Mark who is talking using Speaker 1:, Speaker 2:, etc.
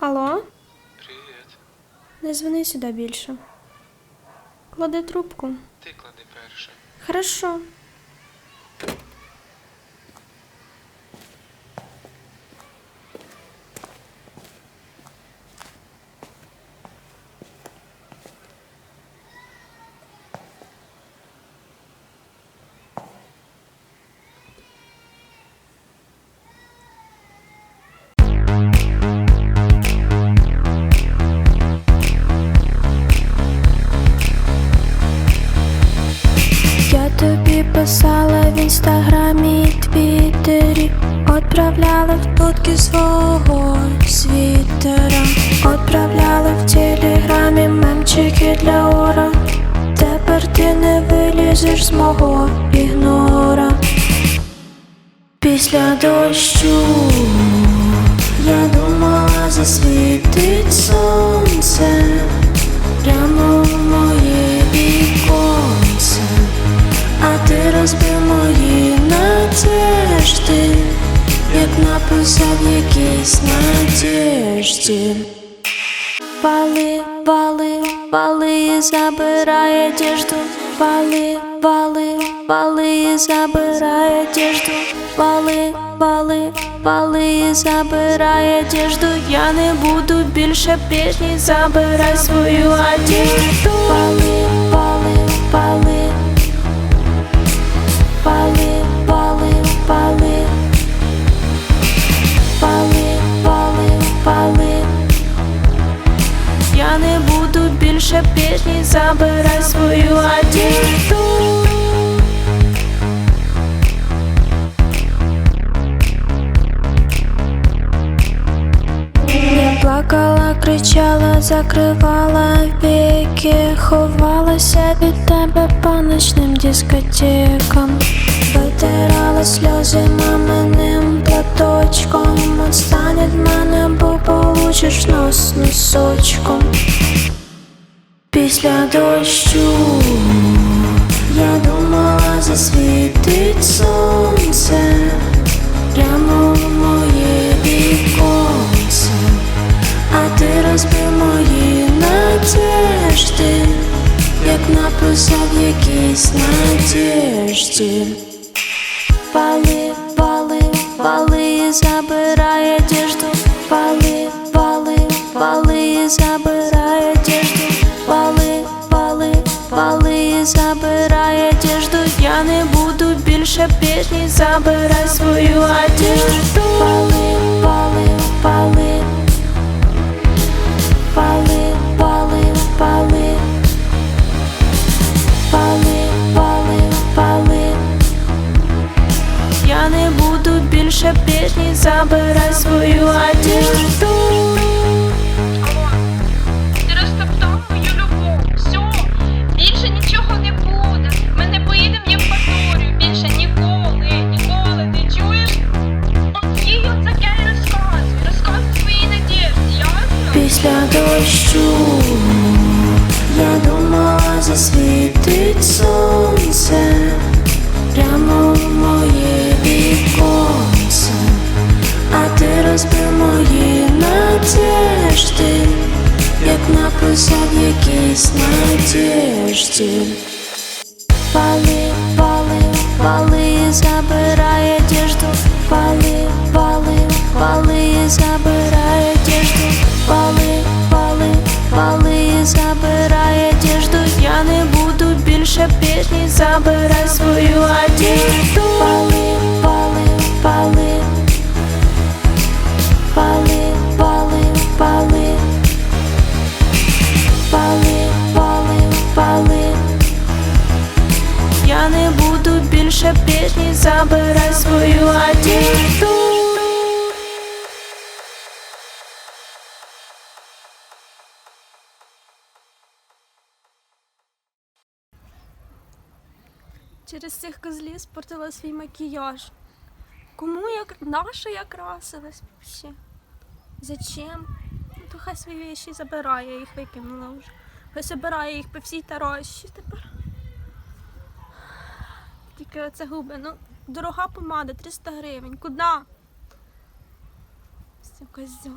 Speaker 1: Алло?
Speaker 2: Привіт.
Speaker 1: Не дзвони сюди більше. Клади трубку.
Speaker 2: Ти клади перше.
Speaker 1: Хорошо. Тобі писала в інстаграмі і твіттері. Отправляла фотки свого світера. Отправляла в телеграмі мемчики для ора. Тепер ти не вилізеш з мого ігнора. Після дощу я думала засвітить сонце. Прямо розбив мої надежди Як написав якийсь надежді Вали, вали, вали, забирай одежду. Вали, вали, вали, забирай одежду. Вали, вали, вали, забирай одежду. Я не буду більше пісні, забирай свою одежду. Вали, пісні, забирай свою. Я плакала, кричала, закривала віки, ховалася від тебе по ночним дискотекам, витирала сльози маминим платочком. Отстань від мене, бо получиш нос носочком. Після дощу я думала засвітить сонце прямо в моє віконце, а ти розбив мої надежди, як написав якийсь надежді. Вали, вали, вали, забирай пісні, забирай свою одежду полы, полы. вали дощу. Я дома засвітить сонце. Прямо в моє віконце, а ти розбив мої надежди, як написав якісь надежді. Більше пісні, забирай свою одежду. Вали, вали, вали Вали, вали, вали Вали, вали, вали я не буду більше пісні, забирай свою одежду. Через цих козлів спортила свій макіяж. Кому я наша я красилась вообще? Зачем? Ну, то хай свої вещі забирає, їх викинула вже. Хай забирає їх по всій тарощі тепер. Тільки оце губи. Ну, дорога помада, 300 гривень. Куди? Все, козьол.